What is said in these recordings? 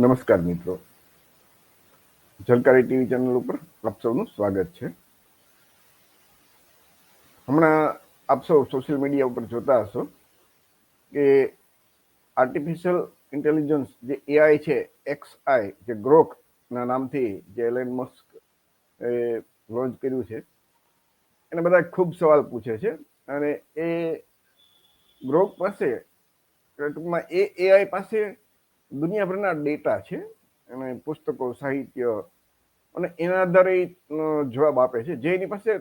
નમસ્કાર મિત્રો. જલકારી TV channel ઉપર આપ સૌનું સ્વાગત છે. હમણાં આપ સૌ સોશિયલ મીડિયા ઉપર જોતા હશો કે આર્ટિફિશિયલ ઇન્ટેલિજન્સ જે એઆઈ છે એક્સ આઈ જે ગ્રોકના નામથી જે એલેન મસ્ક એ લોન્ચ કર્યું છે, એને બધા ખૂબ સવાલ પૂછે છે અને એ ગ્રોક પાસે ટૂંકમાં એ એઆઈ પાસે દુનિયાભરના ડેટા છે અને પુસ્તકો, સાહિત્ય અને એના આધારે જવાબ આપે છે. જે એની પાસે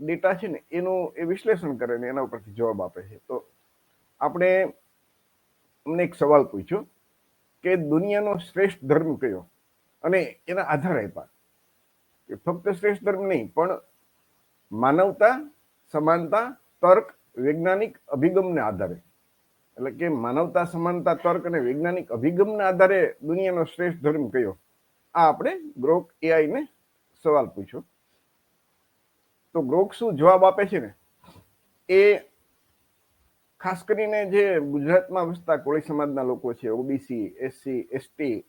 ડેટા છે ને, એનું એ વિશ્લેષણ કરે ને એના ઉપરથી જવાબ આપે છે. તો આપણે અમને એક સવાલ પૂછ્યો કે દુનિયાનો શ્રેષ્ઠ ધર્મ કયો? અને એના આધારે આપ્યા કે ફક્ત શ્રેષ્ઠ ધર્મ નહીં, પણ માનવતા, સમાનતા, તર્ક, વૈજ્ઞાનિક અભિગમને આધારે. એટલે કે માનવતા, સમાનતા, તર્ક અને વૈજ્ઞાનિક અભિગમના આધારે દુનિયાનો શ્રેષ્ઠ ધર્મ કયો? આ આપણે ગ્રોક એઆઈ ને સવાલ પૂછ્યો. તો ગ્રોક શું જવાબ આપે છે ને? એ ખાસ કરીને જે ગુજરાતમાં વસતા કોળી સમાજના લોકો છે ઓબીસી એસસી એસટી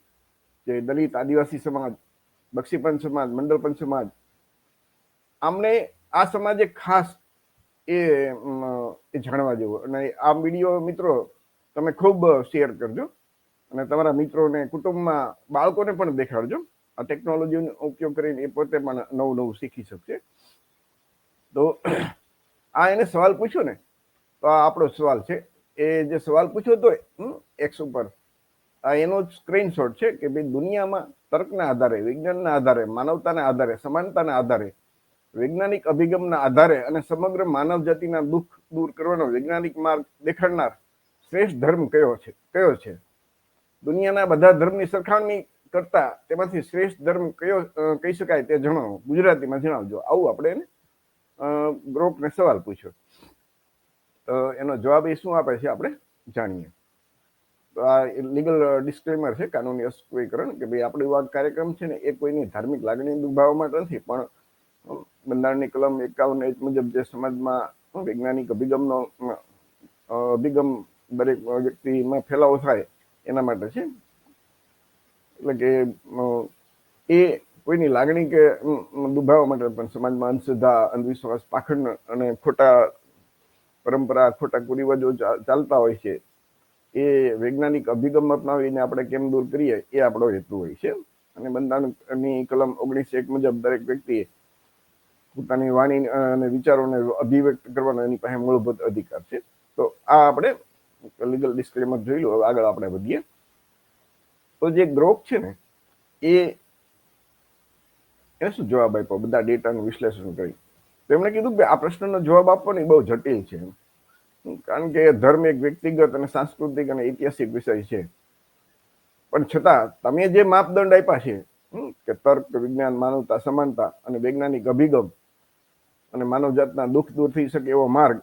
જે દલિત, આદિવાસી સમાજ, બક્ષીપંચ સમાજ મંડળપંથ સમાજ, આમને આ સમાજે ખાસ એ જાણવા જેવું. અને આ વીડિયો મિત્રો તમે ખૂબ શેર કરજો. અને તમારા મિત્રોને, કુટુંબમાં બાળકોને પણ દેખાડજો. આ ટેકનોલોજીનો ઉપયોગ કરીને એ પોતે પણ નવું નવું શીખી શકશે. તો આ એને સવાલ પૂછ્યો ને, તો આ આપણો સવાલ છે. એ જે સવાલ પૂછ્યો હતો એક્સ ઉપર. આ એનો સ્ક્રીનશોટ છે કે ભાઈ દુનિયામાં તર્કના આધારે, વિજ્ઞાનના આધારે, માનવતાના આધારે, સમાનતાના આધારે વૈજ્ઞાનિક અભિગમના આધારે અને સમગ્ર માનવ જાતિના દુઃખ દૂર કરવાનો વૈજ્ઞાનિક માર્ગ દેખાડનાર શ્રેષ્ઠ ધર્મ કયો છે? કયો છે? દુનિયાના બધા ધર્મની સરખામણી કરતા તેમાંથી શ્રેષ્ઠ ધર્મ કયો કહી શકાય તે જણાવો. ગુજરાતીમાં જણાવજો. આવું આપણે એને ગ્રોપને સવાલ પૂછ્યો. તો એનો જવાબ એ શું આપે છે આપણે જાણીએ. તો આ લીગલ ડિસ્ક્લેમર છે, કાનૂની અસ્વીકરણ કે ભાઈ આપણો આ કાર્યક્રમ છે ને એ કોઈની ધાર્મિક લાગણી દુભાવવા માટે નથી, પણ બંધારણની કલમ એકાવન એચ મુજબ જે સમાજમાં વૈજ્ઞાનિક અભિગમનો અભિગમ દરેક વ્યક્તિમાં ફેલાવો થાય એના માટે છે. એટલે કે એ કોઈની લાગણી કે દુભાવવા માટે પણ સમાજમાં અંધશ્રદ્ધા, અંધવિશ્વાસ, પાખંડ અને ખોટા પરંપરા, ખોટા કુરિવાજો ચાલતા હોય છે. એ વૈજ્ઞાનિક અભિગમ અપનાવીને આપણે કેમ દૂર કરીએ એ આપણો હેતુ હોય છે. અને બંધારણની કલમ ઓગણીસ એક મુજબ દરેક વ્યક્તિએ પોતાની વાણી અને વિચારોને અભિવ્યક્ત કરવાનો એની પાસે મૂળભૂત અધિકાર છે. તો આ આપણે લીગલ ડિસ્ક્લેમર જોઈ લો આગળ આપણે વધીએ. તો જે ગ્રોક છે ને, એ એને શું જવાબ આપ્યો? બધા ડેટાનું વિશ્લેષણ કરી. તો એમણે કીધું કે આ પ્રશ્નનો જવાબ આપવાની બહુ જટિલ છે. કારણ કે ધર્મ એક વ્યક્તિગત અને સાંસ્કૃતિક અને ઐતિહાસિક વિષય છે. પણ છતાં, તમે જે માપદંડ આપ્યા છે કે તર્ક, વિજ્ઞાન, માનવતા, સમાનતા અને વૈજ્ઞાનિક અભિગમ અને માનવજાતના દુઃખ દૂર થઈ શકે એવો માર્ગ.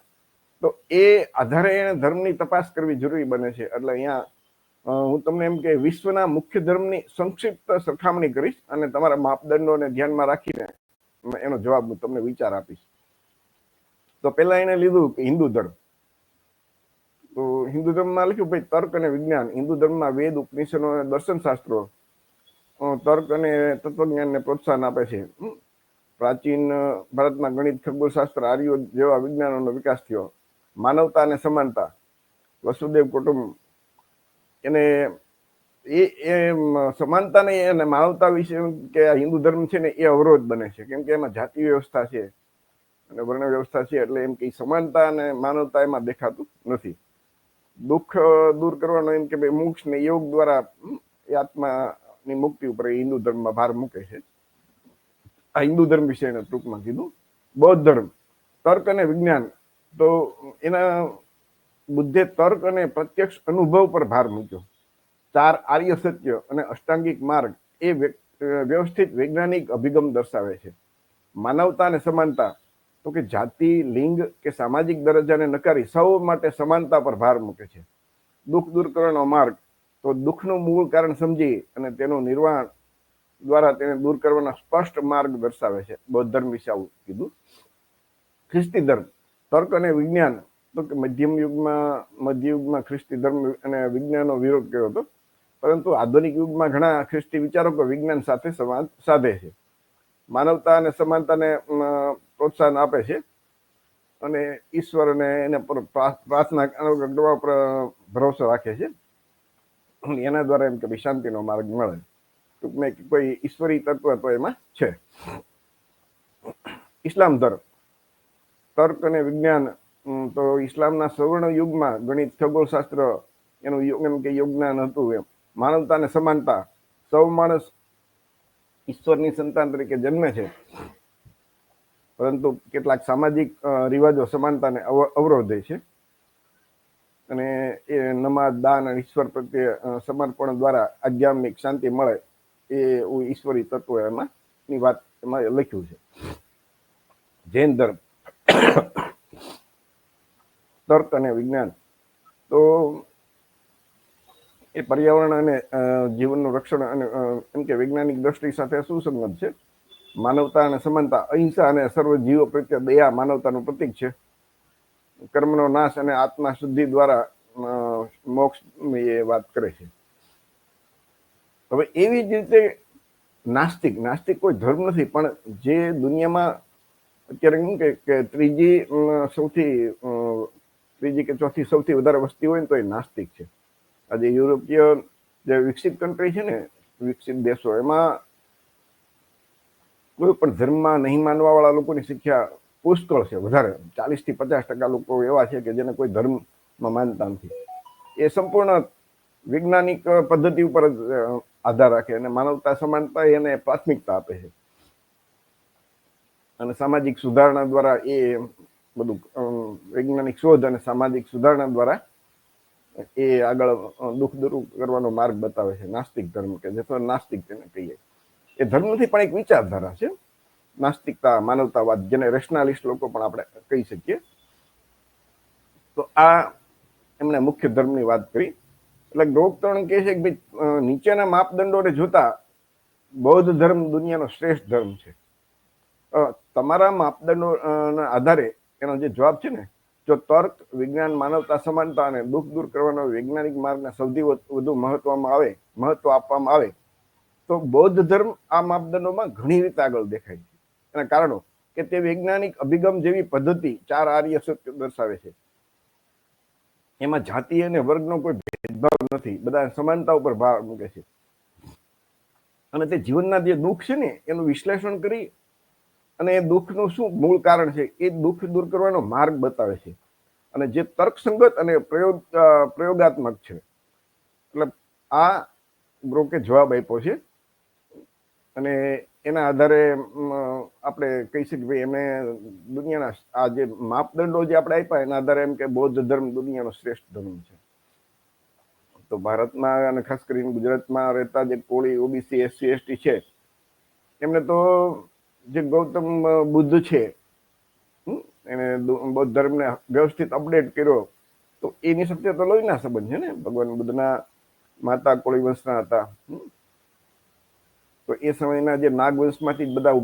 તો એ આધારે એને ધર્મની તપાસ કરવી જરૂરી બને છે. એટલે અહીંયા હું તમને એમ કે વિશ્વના મુખ્ય ધર્મની સંક્ષિપ્ત સરખામણી કરીશ અને તમારા માપદંડોને ધ્યાનમાં રાખીને એનો જવાબ હું તમને વિચાર આપીશ. તો પહેલા એને લીધું કે હિન્દુ ધર્મ. તો હિન્દુ ધર્મમાં લખ્યું ભાઈ તર્ક અને વિજ્ઞાન. હિન્દુ ધર્મમાં વેદ, ઉપનિષદો અને દર્શન શાસ્ત્રો તર્ક અને તત્વજ્ઞાનને પ્રોત્સાહન આપે છે. પ્રાચીન ભારતમાં ગણિત ખગોળશાસ્ત્ર આર્યો જેવા વિજ્ઞાનોનો વિકાસ થયો. માનવતા અને સમાનતા. વસુદેવ કુટુંબ. એને એ એ સમાનતા નહીં, અને માનવતા વિશે કે આ હિન્દુ ધર્મ છે ને, એ અવરોધ બને છે. કેમ કે એમાં જાતિ વ્યવસ્થા છે અને વર્ણ વ્યવસ્થા છે, એટલે એમ કે સમાનતા અને માનવતા એમાં દેખાતું નથી. દુઃખ દૂર કરવાનો એમ કે ભાઈ મોક્ષ ને યોગ દ્વારા આત્માની મુક્તિ ઉપર હિન્દુ ધર્મમાં ભાર મૂકે છે. આ હિન્દુ ધર્મ વિશે એને ટૂંકમાં કીધું. બૌદ્ધ ધર્મ, તર્ક અને વિજ્ઞાન. તો એના બુદ્ધે તર્ક અને પ્રત્યક્ષ અનુભવ પર ભાર મૂક્યો. ચાર આર્ય સત્ય અને અષ્ટાંગિક માર્ગ એ વ્યવસ્થિત વૈજ્ઞાનિક અભિગમ દર્શાવે છે. માનવતા અને સમાનતા, તો કે જાતિ, લિંગ કે સામાજિક દરજ્જાને નકારી સૌ માટે સમાનતા પર ભાર મૂકે છે. દુઃખ દૂર કરવાનો માર્ગ, તો દુઃખનું મૂળ કારણ સમજી અને તેનું નિર્વાણ દ્વારા તેને દૂર કરવાના સ્પષ્ટ માર્ગ દર્શાવે છે. બૌદ્ધ ધર્મ વિશે આવું કીધું. ખ્રિસ્તી ધર્મ, તર્ક અને વિજ્ઞાન, તો કે મધ્યમ યુગમાં, મધ્ય યુગમાં ખ્રિસ્તી ધર્મ અને વિજ્ઞાનનો વિરોધ કર્યો હતો. પરંતુ આધુનિક યુગમાં ઘણા ખ્રિસ્તી વિચારકો વિજ્ઞાન સાથે સંવાદ સાધે છે. માનવતા અને સમાનતાને પ્રોત્સાહન આપે છે. અને ઈશ્વરને એને પર પ્રા- પ્રાર્થના કરવા ભરોસો રાખે છે. એના દ્વારા એમ કે શાંતિનો માર્ગ મળે કોઈ ઈશ્વરી તત્વ તો એમાં છે. ઇસ્લામ ધર્મ તર્ક અને વિજ્ઞાન તો ઇસ્લામના સવર્ણ યુગમાં ગણિત ખગોળશાસ્ત્ર એનું યોગ એમ કે યોગજ્ઞાન હતું એમ. માનવતા અને સમાનતા, સૌ માણસ ઈશ્વરની સંતાન તરીકે જન્મે છે. પરંતુ કેટલાક સામાજિક રિવાજો સમાનતાને અવરોધે છે. અને એ નમાજ દાન અને ઈશ્વર પ્રત્યે સમર્પણ દ્વારા આધ્યાત્મિક શાંતિ મળે. એ ઈશ્વરી તત્વ એમાં ની વાત એમાં લખ્યું છે. જૈન ધર્મ. તર્ક અને વિજ્ઞાન. તો એ પર્યાવરણ અને જીવનનું રક્ષણ અને એમ કે વૈજ્ઞાનિક દ્રષ્ટિ સાથે સુસંગત છે? માનવતા અને સમાનતા, અહિંસા અને સર્વ જીવો પ્રત્યે દયા માનવતાનું પ્રતીક છે. કર્મનો નાશ અને આત્મા શુદ્ધિ દ્વારા મોક્ષ એ વાત કરે છે. હવે એવી જ રીતે નાસ્તિક નાસ્તિક કોઈ ધર્મ નથી, પણ જે દુનિયામાં અત્યારે શું કે ત્રીજી સૌથી ત્રીજી કે ચોથી સૌથી વધારે વસ્તી હોય ને તો એ નાસ્તિક છે. આજે યુરોપીય જે વિકસિત કન્ટ્રી છે ને, વિકસિત દેશો, એમાં કોઈ પણ ધર્મમાં નહીં માનવા વાળા લોકોની સંખ્યા પુષ્કળ છે, વધારે. ચાલીસથી પચાસ ટકા લોકો એવા છે કે જેને કોઈ ધર્મમાં માનતા નથી. એ સંપૂર્ણ વૈજ્ઞાનિક પદ્ધતિ ઉપર જ આધાર રાખે અને માનવતા સમાનતા એને પ્રાથમિકતા આપે છે. અને સામાજિક સુધારણા દ્વારા એ બધું વૈજ્ઞાનિક શોધ અને સામાજિક સુધારણા દ્વારા એ આગળ દુઃખ દૂર કરવાનો માર્ગ બતાવે છે. નાસ્તિક ધર્મ કે જે તો નાસ્તિક તેને કહીએ. એ ધર્મ નથી પણ એક વિચારધારા છે. નાસ્તિકતા, માનવતાવાદ જેને રેશનાલિસ્ટ લોકો પણ આપણે કહી શકીએ. તો આ એમણે મુખ્ય ધર્મની વાત કરી. એટલે ગોપતણ કહે છે કે ભાઈ નીચેના માપદંડોને જોતા બૌદ્ધ ધર્મ દુનિયાનો શ્રેષ્ઠ ધર્મ છે. તમારા માપદંડો ના આધારે એનો જે જવાબ છે ને, જો તર્ક, વિજ્ઞાન, માનવતા, સમાનતા અને દુઃખ દૂર કરવાનો વૈજ્ઞાનિક માર્ગને સૌથી વધુ મહત્વમાં આવે, મહત્વ આપવામાં આવે, તો બૌદ્ધ ધર્મ આ માપદંડોમાં ઘણી રીતે આગળ દેખાય છે. એના કારણો કે તે વૈજ્ઞાનિક અભિગમ જેવી પદ્ધતિ ચાર આર્ય સત્ય દર્શાવે છે. એમાં જાતિ અને વર્ગનો કોઈ ભેદભાવ નથી. બધા સમાનતા ઉપર ભાર મૂકે છે. અને તે જીવનના જે દુઃખ છે ને, એનું વિશ્લેષણ કરી અને એ દુઃખનું શું મૂળ કારણ છે, એ દુઃખ દૂર કરવાનો માર્ગ બતાવે છે. અને જે તર્કસંગત અને પ્રયોગ પ્રયોગાત્મક છે. એટલે આ બ્રોકે જવાબ આપ્યો છે. અને એના આધારે આપણે કહી શકીએ ભાઈ એમણે દુનિયાના આ જે માપદંડો જે આપણે આપ્યા, એના આધારે એમ કે બૌદ્ધ ધર્મ દુનિયાનો શ્રેષ્ઠ ધર્મ છે. તો ભારતમાં અને ખાસ કરીને ગુજરાતમાં રહેતા જે કોળી ઓબીસી, એસસી, એસટી છે, એમને તો જે ગૌતમ બુદ્ધ છે એને બૌદ્ધ ધર્મને વ્યવસ્થિત અપડેટ કર્યો, તો એની સાથે તો લોહીના સંબંધ છે ને, ભગવાન બુદ્ધના માતા કોળી વંશના હતા. તો એ સમયના જે નાગ વંશમાંથી જ બધા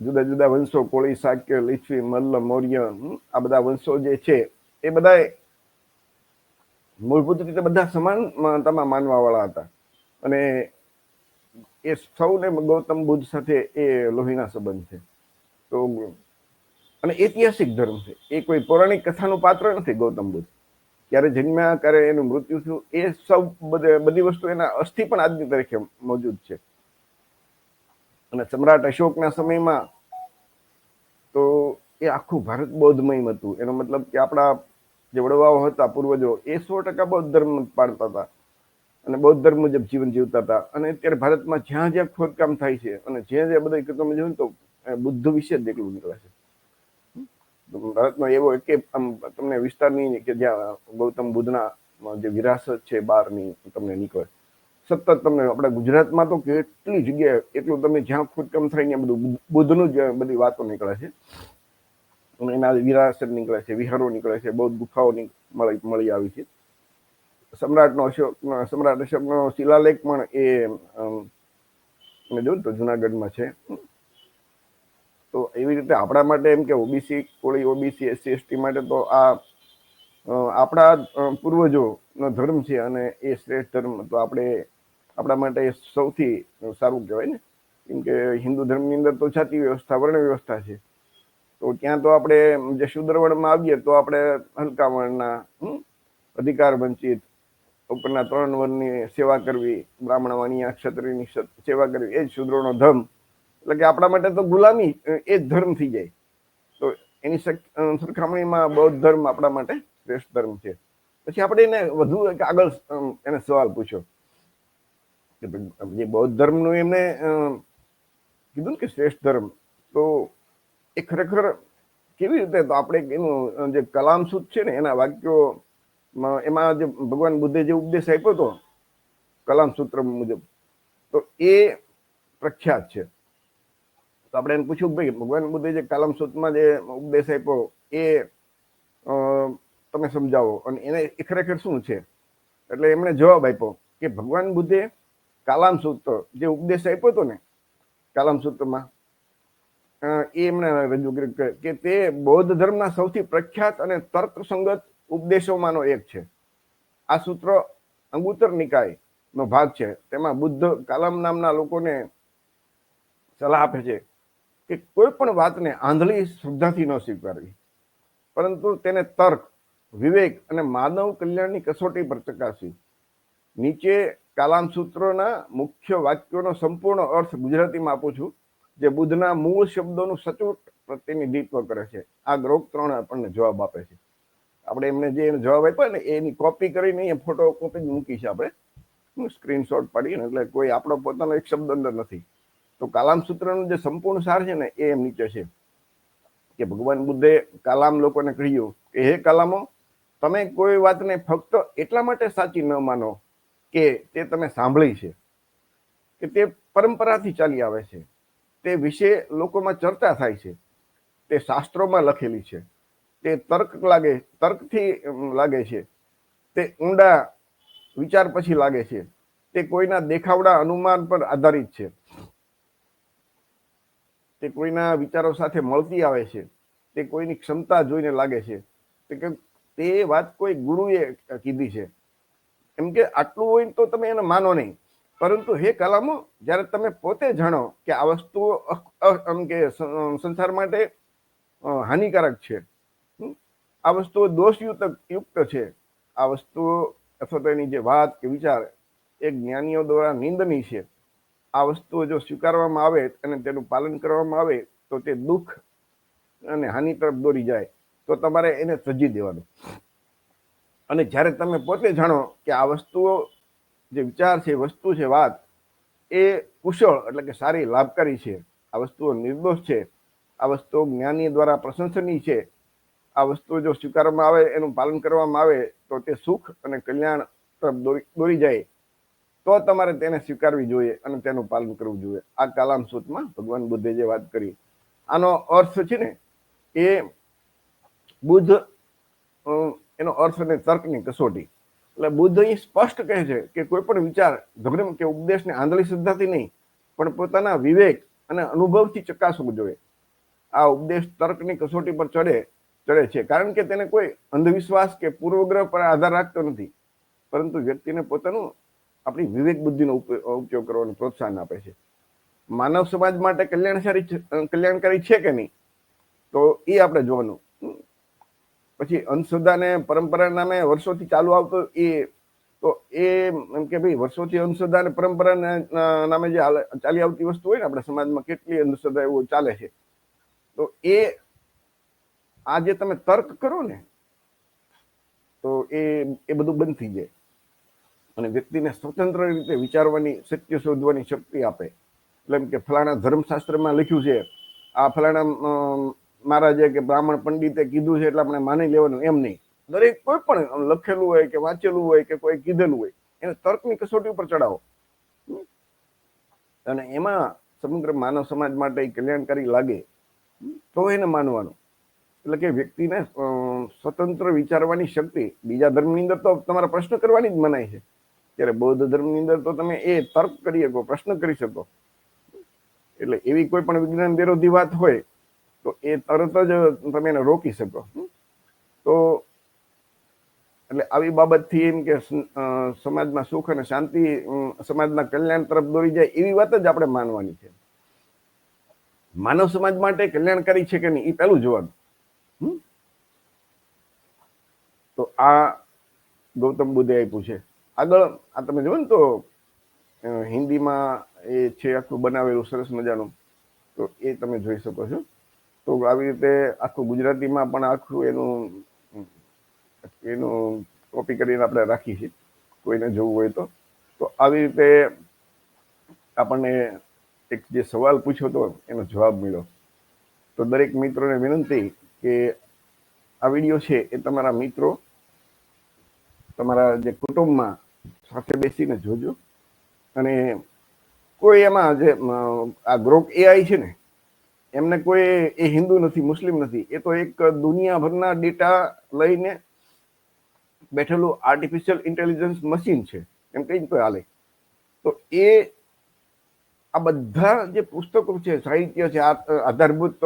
જુદા જુદા વંશો, કોળી શાક્ય લીછવી મલ્લ, મૌર્ય આ બધા વંશો જે છે, એ બધા મૂળભૂત રીતે બધા સમાન માનતામાં માનવાવાળા હતા. અને એ સૌને ગૌતમ બુદ્ધ સાથે એ લોહીના સંબંધ છે. તો અને ઐતિહાસિક ધર્મ છે. એ કોઈ પૌરાણિક કથાનું પાત્ર નથી ગૌતમ બુદ્ધ. ક્યારે જન્મ્યા, ક્યારે એનું મૃત્યુ થયું, એ સૌ બધે- બધી વસ્તુ એના અસ્થિ પણ આદમી તરીકે મોજૂદ છે. અને સમ્રાટ અશોકના સમયમાં તો એ આખું ભારત બૌદ્ધમય હતું. એનો મતલબ કે આપણા જે વડવાઓ હતા, પૂર્વજો, એ સો ટકા બૌદ્ધ ધર્મ પાળતા હતા અને બૌદ્ધ ધર્મ મુજબ જીવન જીવતા હતા. અને અત્યારે ભારતમાં જ્યાં જ્યાં ખોદકામ થાય છે અને જ્યાં જ્યાં બધા તમે જોયું તો બુદ્ધ વિશે જ એકલું નીકળે છે. ભારતમાં એવો એક આમ તમને વિસ્તાર નહીં કે જ્યાં ગૌતમ બુદ્ધના જે વિરાસત છે બહારની તમને નીકળે. સતત તમને આપણા ગુજરાતમાં તો કેટલી જગ્યાએ, એટલું તમે જ્યાં ખોદકામ થાય ત્યાં બધું બુદ્ધનું જ બધી વાતો નીકળે છે. એના વિરાસર નીકળે છે, વિહારો નીકળે છે, બૌદ્ધ ગુફાઓ મળી મળી આવી છે. સમ્રાટનો અશોક, સમ્રાટ અશોકનો શિલાલેખ પણ એ મેં જોયું તો જુનાગઢમાં છે. તો એવી રીતે આપણા માટે એમ કે OBC Koli, OBC SC, ST માટે તો આ આપણા પૂર્વજોનો ધર્મ છે અને એ શ્રેષ્ઠ ધર્મ તો આપણે, આપણા માટે સૌથી સારું કહેવાય ને. કેમ કે હિન્દુ ધર્મની અંદર તો જાતિ વ્યવસ્થા, વર્ણ વ્યવસ્થા છે. તો ત્યાં તો આપણે જે શુદ્ર વર્ણમાં આવીએ તો આપણે હલકા વર્ણના અધિકાર વંચિત, ઉપરના ત્રણ વર્ણની સેવા કરવી, બ્રાહ્મણ વાણિયા ક્ષત્રિયની સેવા કરવી, એ જ શુદ્રોનો ધર્મ. એટલે કે આપણા માટે તો ગુલામી એ જ ધર્મ થઈ જાય. તો એની સરખામણીમાં બૌદ્ધ ધર્મ આપણા માટે શ્રેષ્ઠ ધર્મ છે. પછી આપણે એને વધુ એક આગળ એને સવાલ પૂછ્યો. કે જે બૌદ્ધ ધર્મનું એમને કીધું ને કે શ્રેષ્ઠ ધર્મ, તો એ ખરેખર કેવી રીતે તો આપણે એનું જે કલામ સૂત છે ને, એના વાક્યો એમાં જે ભગવાન બુદ્ધે જે ઉપદેશ આપ્યો હતો કલામ સૂત્ર મુજબ, તો એ પ્રખ્યાત છે. તો આપણે એને પૂછ્યું ભાઈ, ભગવાન બુદ્ધે જે કલામ સૂત્રમાં જે ઉપદેશ આપ્યો, એ તમે સમજાવો. અને એને, એ ખરેખર શું છે? એટલે એમણે જવાબ આપ્યો કે ભગવાન બુદ્ધે કાલામ સૂત્ર જે ઉપદેશ આપ્યો હતો ને કાલામ સૂત્રમાં એમણે રજૂ કર્યું કે- તે બૌદ્ધ ધર્મના સૌથી પ્રખ્યાત અને તર્કસંગત ઉપદેશોમાંનો એક છે. આ સૂત્ર અંગુતર નિકાય નો ભાગ છે. તેમાં બુદ્ધ કાલામ નામના લોકોને સલાહ આપે છે કે કોઈ પણ વાતને આંધળી શ્રદ્ધાથી ન સ્વીકારવી. પરંતુ તેને તર્ક, વિવેક અને માનવ કલ્યાણની કસોટી પર ચકાસવી. નીચે કાલામ સૂત્રોના મુખ્ય વાક્યોનો સંપૂર્ણ અર્થ ગુજરાતીમાં આપું છું. જે બુદ્ધના મૂળ શબ્દોનું સચોટ પ્રતિનિધિત્વ કરે છે. આ ગ્રોક ત્રણ આપણને જવાબ આપે છે. આપણે એમને જે જવાબ આપ્યો ને, એની કોપી કરીને એ ફોટો કોપી મૂકી છે આપણે. સ્ક્રીનશોટ પાડીને એટલે કોઈ આપણો પોતાનો એક શબ્દ અંદર નથી. તો કાલામ સૂત્રનું જે સંપૂર્ણ સાર છે ને, એ એમ નીચે છે કે ભગવાન બુદ્ધે કાલામ લોકોને કહ્યું કે, હે કાલામો, તમે કોઈ વાતને ફક્ત એટલા માટે સાચી ન માનો કે તે તમે સાંભળી છે, કે તે પરંપરાથી ચાલી આવે છે. તે વિશે લોકોમાં ચર્ચા થાય છે. તે શાસ્ત્રોમાં લખેલી છે. તે તર્ક લાગે, તર્કથી લાગે છે. તે ઊંડા વિચાર પછી લાગે છે. તે કોઈના દેખાવડા અનુમાન પર આધારિત છે. તે કોઈના વિચારો સાથે મળતી આવે છે. તે કોઈની ક્ષમતા જોઈને લાગે છે. તે કે તે વાત કોઈ ગુરુએ કીધી છે. એમ કે આટલું હોય તો તમે એને માનો નહીં. પરંતુ હે કલામો, જ્યારે તમે પોતે જાણો કે આ વસ્તુઓ એમ કે સંસાર માટે હાનિકારક છે આ વસ્તુઓ દોષયુક્ત, યુક્ત છે. આ વસ્તુઓ અથવા તો એની જે વાત કે વિચાર એ જ્ઞાનીઓ દ્વારા નિંદની છે. આ વસ્તુઓ જો સ્વીકારવામાં આવે અને તેનું પાલન કરવામાં આવે, તો તે દુઃખ અને હાનિ તરફ દોરી જાય, તો તમારે એને સજી દેવાનું. અને જ્યારે તમે પોતે જાણો કે આ વસ્તુઓ જે વિચાર છે, વસ્તુ છે, વાત, એ કુશળ એટલે કે સારી, લાભકારી છે. આ વસ્તુઓ નિર્દોષ છે. આ વસ્તુઓ જ્ઞાની દ્વારા પ્રશંસનીય છે. આ વસ્તુઓ જો સ્વીકારવામાં આવે, એનું પાલન કરવામાં આવે, તો તે સુખ અને કલ્યાણ તરફ દોરી દોરી જાય. તો તમારે તેને સ્વીકારવી જોઈએ અને તેનું પાલન કરવું જોઈએ. આ કાલામ સૂત્રમાં ભગવાન બુદ્ધે જે વાત કરી. આનો અર્થ છે ને, એ બુદ્ધ એનો અર્થ અને તર્કની કસોટી. એટલે બુદ્ધ અહીં સ્પષ્ટ કહે છે કે કોઈ પણ વિચાર, ધર્મ કે ઉપદેશને આંધળી શ્રદ્ધાથી નહીં, પણ પોતાના વિવેક અને અનુભવથી ચકાસવું જોઈએ. આ ઉપદેશ તર્કની કસોટી પર ચડે ચડે છે. કારણ કે તેને કોઈ અંધવિશ્વાસ કે પૂર્વગ્રહ પર આધાર રાખતો નથી. પરંતુ વ્યક્તિને પોતાનું આપણી વિવેક બુદ્ધિનો ઉપયોગ કરવાનું પ્રોત્સાહન આપે છે. માનવ સમાજ માટે કલ્યાણકારી કલ્યાણકારી છે કે નહીં? તો એ આપણે જોવાનું. પછી અંધશ્રદ્ધા અને પરંપરા નામે વર્ષોથી ચાલુ આવતો એ, તો એ એમ કે ભાઈ વર્ષોથી અંધશ્રદ્ધા અને પરંપરા નામે જે ચાલી આવતી વસ્તુ હોય ને આપણા સમાજમાં, કેટલી અંધશ્રદ્ધા એવું ચાલે છે. તો એ આ જે તમે તર્ક કરો ને, તો એ એ બધું બંધ થઈ જાય. અને વ્યક્તિને સ્વતંત્ર રીતે વિચારવાની, સત્ય શોધવાની શક્તિ આપે. એટલે એમ કે ફલાણા ધર્મશાસ્ત્રમાં લખ્યું છે, આ ફલાણા મહારાજે કે બ્રાહ્મણ પંડિતે કીધું છે એટલે આપણે માની લેવાનું એમ નહીં. દરેક કોઈ પણ લખેલું હોય કે વાંચેલું હોય કે કોઈ કીધેલું હોય, એને તર્કની કસોટી ઉપર ચડાવો. અને એમાં સમગ્ર માનવ સમાજ માટે કલ્યાણકારી લાગે, તો એને માનવાનું. એટલે કે વ્યક્તિને સ્વતંત્ર વિચારવાની શક્તિ બીજા ધર્મની અંદર તો તમારા પ્રશ્ન કરવાની જ મનાય છે. ત્યારે બૌદ્ધ ધર્મની અંદર તો તમે એ તર્ક કરી શકો, પ્રશ્ન કરી શકો. એટલે એવી કોઈ પણ વિજ્ઞાન વિરોધી વાત હોય તો એ તરત જ તમે એને રોકી શકો. તો એટલે આવી બાબતથી એમ કે સમાજમાં સુખ અને શાંતિ સમાજના કલ્યાણ તરફ દોરી જાય એવી વાત જ આપણે માનવાની છે. માનવ સમાજ માટે કલ્યાણકારી છે કે નહીં એ પહેલું જોવાનું તો આ ગૌતમ બુદ્ધે આપ્યું છે. આગળ આ તમે જુઓ ને તો હિન્દીમાં એ છે, આખું બનાવેલું, સરસ મજાનું. તો એ તમે જોઈ શકો છો. તો આવી રીતે આખું ગુજરાતીમાં પણ આખું એનું એનું કોપી કરીને આપણે રાખીએ છીએ કોઈને જોવું હોય તો. તો આવી રીતે આપણને એક જે સવાલ પૂછ્યો હતો એનો જવાબ મળ્યો. તો દરેક મિત્રોને વિનંતી કે આ વીડિયો છે એ તમારા મિત્રો, તમારા જે કુટુંબમાં સાથે બેસીને જોજો. અને કોઈ એમાં જે આ ગ્રોક એઆઈ છે ને એમને કોઈ એ હિન્દુ નથી, મુસ્લિમ નથી. એ તો એક દુનિયાભરના ડેટા લઈને બેઠેલું આર્ટિફિશિયલ ઇન્ટેલિજન્સ મશીન છે. એમ કહીને તો હાલે. તો એ આ બધા જે પુસ્તકો છે, સાહિત્ય છે આધારભૂત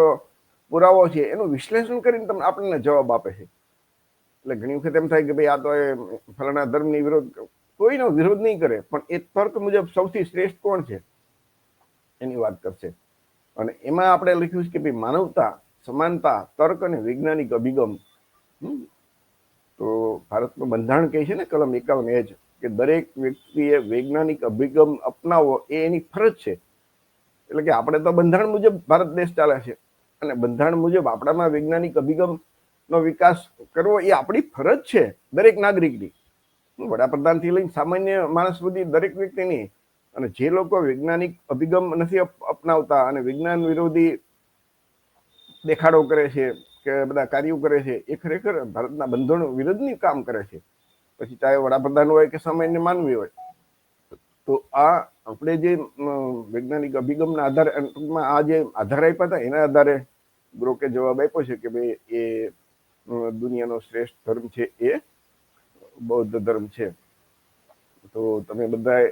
પુરાવો છે, એનું વિશ્લેષણ કરીને તમને આપણને જવાબ આપે છે. એટલે ઘણી વખત એમ થાય કે ભાઈ આ તો એ ફલાણા ધર્મની વિરોધ, કોઈનો વિરોધ નહીં કરે, પણ એ તર્ક મુજબ સૌથી શ્રેષ્ઠ કોણ છે? એની વાત કરશે. અને એમાં આપણે લખ્યું છે કે ભાઈ માનવતા, સમાનતા, તર્ક અને વૈજ્ઞાનિક અભિગમ. તો ભારતનું બંધારણ કહે છે ને કલમ એકાવન એ જ કે દરેક વ્યક્તિએ વૈજ્ઞાનિક અભિગમ અપનાવવો એ એની ફરજ છે. એટલે કે આપણે તો બંધારણ મુજબ ભારત દેશ ચાલે છે. અને બંધારણ મુજબ આપણામાં વૈજ્ઞાનિક અભિગમનો વિકાસ કરવો એ આપણી ફરજ છે દરેક નાગરિકની. વડાપ્રધાનથી લઈને સામાન્ય માણસ સુધી દરેક વ્યક્તિની અને જે લોકો વૈજ્ઞાનિક અભિગમ નથી અપનાવતા અને વિજ્ઞાન વિરોધી દેખાડો કરે છે કે બધા કાર્યો કરે છે, એ ખરેખર ભારતના બંધણ વિરુદ્ધની કામ કરે છે. પછી ચાહે વડાપ્રધાન હોય કે સામાન્ય માનવી હોય. તો આ આપણે જે વૈજ્ઞાનિક અભિગમના આધારે ટૂંકમાં આ જે આધાર આપ્યા હતા, એના આધારે બ્રોકે જવાબ આપ્યો છે કે ભાઈ એ દુનિયાનો શ્રેષ્ઠ ધર્મ છે એ બૌદ્ધ ધર્મ છે. તો તમે બધા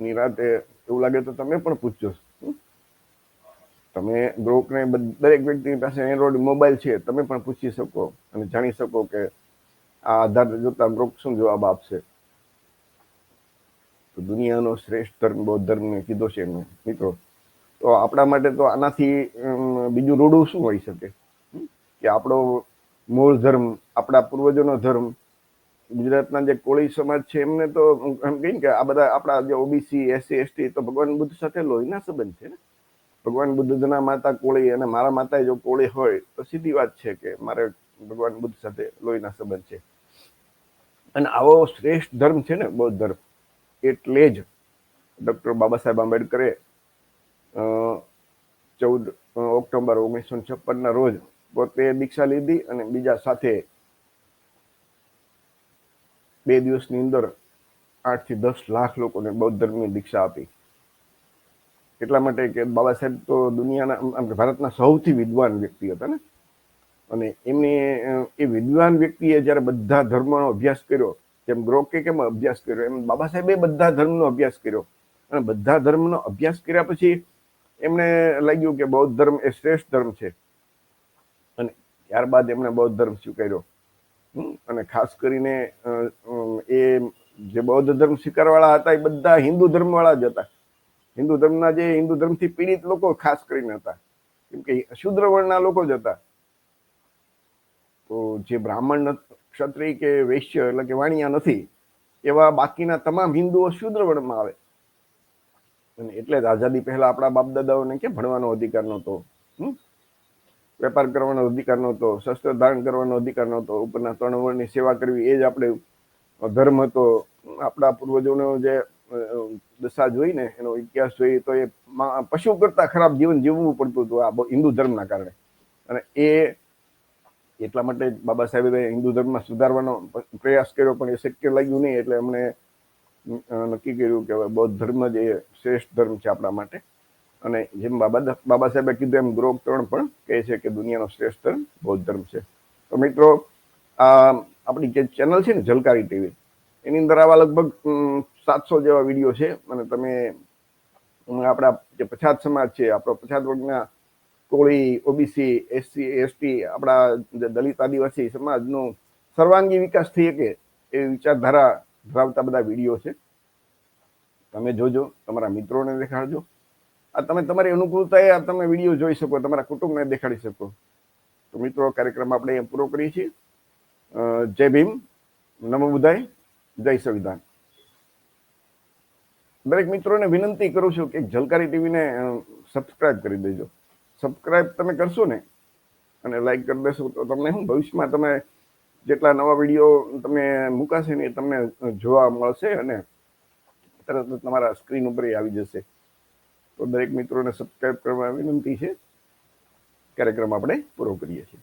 નિરાતે એવું લાગે તો તમે પણ પૂછજો. તમે ગ્રોકને દરેક વ્યક્તિની પાસે એન્ડ્રોઈડ મોબાઈલ છે, તમે પણ પૂછી શકો અને જાણી શકો કે આ આધાર જોતા ગ્રોક શું જવાબ આપશે. તો દુનિયાનો શ્રેષ્ઠ ધર્મ, બૌદ્ધ ધર્મને કીધો છે એમને. મિત્રો, તો આપણા માટે તો આનાથી બીજું રૂડું શું હોઈ શકે? કે આપણો મૂળ ધર્મ, આપણા પૂર્વજોનો ધર્મ ગુજરાતના જે કોળી સમાજ છે, એમને તો એમ કહીને કે આ બધા આપણા જે ઓબીસી એસસી એસટી તો ભગવાન બુદ્ધ સાથે લોહીના સંબંધ છે ને? ભગવાન બુદ્ધના માતા કોળી અને મારા માતા જો કોળી હોય, તો સીધી વાત છે કે મારે ભગવાન બુદ્ધ સાથે લોહીના સંબંધ છે. અને આવો શ્રેષ્ઠ ધર્મ છે ને, બૌદ્ધ ધર્મ, એટલે જ ડૉક્ટર બાબા સાહેબ આંબેડકરે ચૌદ ઓક્ટોબર ઓગણીસો છપ્પન ના રોજ પોતે દીક્ષા લીધી અને બીજા સાથે બે દિવસની અંદર આઠથી દસ લાખ લોકોને બૌદ્ધ ધર્મની દીક્ષા આપી. એટલા માટે કે બાબા સાહેબ તો દુનિયાના ભારતના સૌથી વિદ્વાન વ્યક્તિ હતા ને? અને એમને એ વિદ્વાન વ્યક્તિએ જ્યારે બધા ધર્મનો અભ્યાસ કર્યો, જેમ ગ્રોકે કેમ અભ્યાસ કર્યો, એમ બાબા સાહેબે બધા ધર્મનો અભ્યાસ કર્યો. અને બધા ધર્મનો અભ્યાસ કર્યા પછી એમને લાગ્યું કે બૌદ્ધ ધર્મ એ શ્રેષ્ઠ ધર્મ છે. અને ત્યારબાદ એમણે બૌદ્ધ ધર્મ સ્વીકાર્યો. અને ખાસ કરીને એ જે બૌદ્ધ ધર્મ સ્વીકારવાળા હતા, એ બધા હિન્દુ ધર્મવાળા જ હતા. હિન્દુ ધર્મના જે હિન્દુ ધર્મથી પીડિત લોકો ખાસ કરીને હતા. કેમ કે શુદ્ર વર્ણના લોકો જ હતા. તો જે બ્રાહ્મણ ક્ષત્રિય કે વૈશ્ય એટલે કે વાણિયા નથી, એવા બાકીના તમામ હિન્દુઓ શુદ્ર વર્ણમાં આવે. અને એટલે જ આઝાદી પહેલા આપણા બાપ દાદાઓને કે ભણવાનો અધિકાર નહોતો. હમ? વેપાર કરવાનો અધિકાર નહોતો, શસ્ત્ર ધારણ કરવાનો અધિકાર નહોતો, ઉપરના ત્રણ વર્ણની સેવા કરવી એ જ આપણે ધર્મ હતો. આપણા પૂર્વજોનો જે દશા જોઈને એનો ઇતિહાસ જોઈએ તો એ પશુ કરતા ખરાબ જીવન જીવવું પડતું હતું આ હિન્દુ ધર્મના કારણે. અને એ એટલા માટે બાબા સાહેબે હિન્દુ ધર્મમાં સુધારવાનો પ્રયાસ કર્યો, પણ એ શક્ય લાગ્યું નહીં. એટલે અમને નક્કી કર્યું કે બૌદ્ધ ધર્મ જ એ શ્રેષ્ઠ ધર્મ છે આપણા માટે. અને જેમ બાબા બાબા સાહેબે કીધું એમ ગ્રોક ત્રણ પણ કહે છે કે દુનિયાનો શ્રેષ્ઠ ધર્મ બૌદ્ધ ધર્મ છે. તો મિત્રો, આ આપણી જે ચેનલ છે ને ઝલકારી ટીવી, એની અંદર આવા લગભગ સાતસો જેવા વીડિયો છે. અને તમે આપણા જે પછાત સમાજ છે, આપણો પછાત વર્ગના કોળી, ઓબીસી, એસસી, એસટી, આપણા જે દલિત આદિવાસી સમાજનો સર્વાંગી વિકાસ થઈ શકે એવી વિચારધારા ધરાવતા બધા વીડિયો છે. તમે જોજો, તમારા મિત્રોને દેખાડજો. આ તમે તમારી અનુકૂળતાએ આ તમે વીડિયો જોઈ શકો, તમારા કુટુંબને દેખાડી શકો. તો મિત્રો કાર્યક્રમ આપણે અહીંયા પૂરો કરીએ છીએ. જય ભીમ. નમો બુધાય. જય સંવિધાન. દરેક મિત્રોને વિનંતી કરું છું કે ઝલકારી ટીવીને સબસ્ક્રાઇબ કરી દેજો. સબસ્ક્રાઇબ તમે કરશો ને, અને લાઈક કરી દેશો, તો તમને શું ભવિષ્યમાં તમે જેટલા નવા વીડિયો તમે મૂકાશે ને એ તમને જોવા મળશે અને તરત તમારા સ્ક્રીન ઉપર આવી જશે. તો દરેક મિત્રોને સબસ્ક્રાઈબ કરવા વિનંતી છે. કાર્યક્રમ આપણે પૂરો કરીએ છીએ.